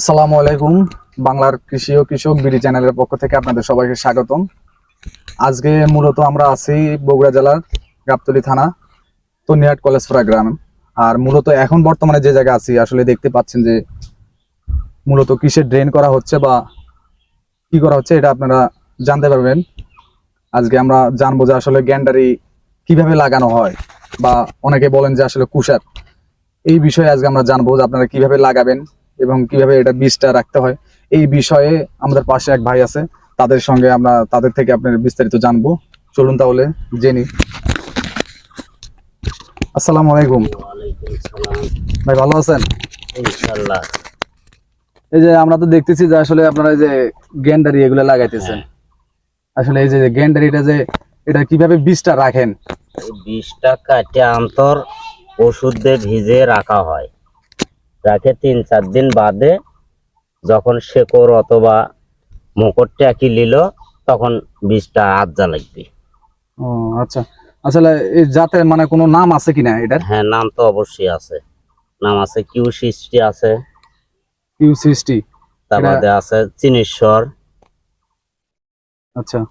আসসালামু আলাইকুম, বাংলার কৃষি ও কৃষক বিডি চ্যানেলের পক্ষ থেকে আপনাদের সবাইকে স্বাগতম। আজকে মূলত আমরা আছি বগুড়া জেলার গাবতলী থানা তনিহাট কলেজপাড়া গ্রাম। আর মূলত এখন বর্তমানে যে জায়গায় আছি, আসলে দেখতে পাচ্ছেন যে মূলত কিসের ড্রেন করা হচ্ছে বা কি করা হচ্ছে এটা আপনারা জানতে পারবেন। আজকে আমরা জানব যে আসলে গ্যান্ডারি কীভাবে লাগানো হয় বা অনেকে বলেন যে আসলে কুষার। এই বিষয়ে আজকে আমরা জানব যে আপনারা কীভাবে লাগাবেন এবং কীভাবে এটা বীজটা রাখতে হয় এই বিষয়ে আমাদের পাশে এক ভাই আছে তাদের সঙ্গে আমরা তাদের থেকে আপনার বিস্তারিত জানব। চলুন তাহলে জেনি আসসালামু আলাইকুম। ভাই ভালো আছেন? এই যে আমরা তো দেখতেছি যে আসলে আপনারা এই যে গ্যান্ডারি এগুলো লাগাইতেছেন। আসলে এই যে গ্যান্ডারিটা যে এটা কীভাবে বীজটা রাখেন? বীজটা কাটে আন্তর ওষুধ দিয়ে ভিজে রাখা হয়। রাখে তিন চার দিন বাদে যখন শেকড় অথবা মুকটটা কি নিল তখন বীজটা আজ্জা লাগবে। ও আচ্ছা। আসলে এই জাতের মানে কোনো নাম আছে কিনা এটার? হ্যাঁ নাম তো অবশ্যই আছে। নাম আছে কিউ সৃষ্টি আছে। কিউ সৃষ্টি তার এটা- আছে চিনেশ্বর। আচ্ছা।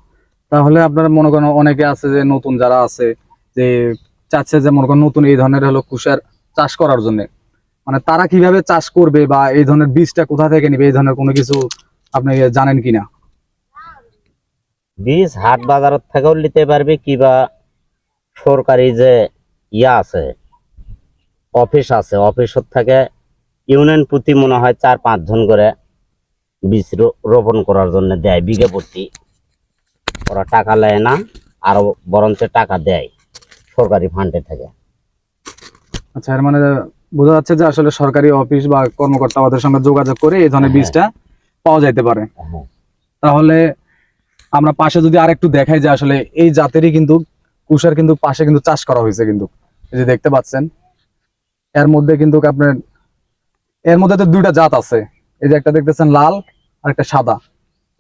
তাহলে আপনারা মনে করেন অনেকে আছে যে নতুন যারা আছে যে চাচ্ছে যে মনে করেন নতুন এই ধরনের হলো কুষার চাষ করার জন্য। মানে তারা কীভাবে চাষ করবে বা এই ধরনের বীজটা কোথা থেকে নিবে এই ধরনের কোনো কিছু আপনি জানেন কিনা? বীজ হাট বাজার থেকেও নিতে পারবে কিবা সরকারি যে ইয়া আছে অফিস আছে অফিসের থেকে ইউনিয়ন প্রতি মনে হয় চার পাঁচজন করে বীজ রোপণ করার জন্য দেয় বিঘে প্রতি। ওরা টাকা নেয় না আরও বরঞ্চ টাকা দেয় সরকারি ফান্ডে থেকে। আচ্ছা এর মানে বোঝা যাচ্ছে যে আসলে সরকারি অফিস বা কর্মকর্তা ওদের সঙ্গে যোগাযোগ করে এই ধরনের হ্যাঁ। বীজটা পাওয়া যাইতে পারে। হ্যাঁ। তাহলে আমরা পাশে যদি আর একটু দেখাই যে আসলে এই জাতেরই কিন্তু কুষার কিন্তু পাশে কিন্তু চাষ করা হয়েছে কিন্তু। এই যে দেখতে পাচ্ছেন এর মধ্যে কিন্তু আপনার এর মধ্যে তো দুইটা জাত আছে। এই যে একটা দেখতেছেন লাল আর একটা সাদা।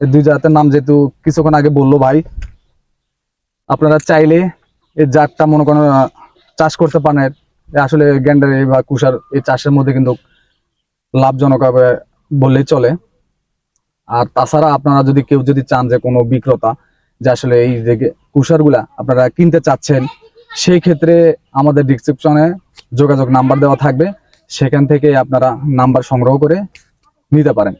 এই দুই জাতের নাম যেহেতু কিছুক্ষণ আগে বলল ভাই। আপনারা চাইলে এই জাতটা মনে করেন চাষ করতে পারেন। আসলে গ্যান্ডারি বা কুষার এই চাষের মধ্যে কিন্তু লাভজনক হবে বললেই চলে। আর তাছাড়া আপনারা যদি কেউ যদি চান যে কোনো বিক্রেতা যে আসলে এই যে কুষারগুলা আপনারা কিনতে চাচ্ছেন, সেই ক্ষেত্রে আমাদের ডিসক্রিপশনে যোগাযোগ নাম্বার দেওয়া থাকবে। সেখান থেকে আপনারা নাম্বার সংগ্রহ করে নিতে পারেন।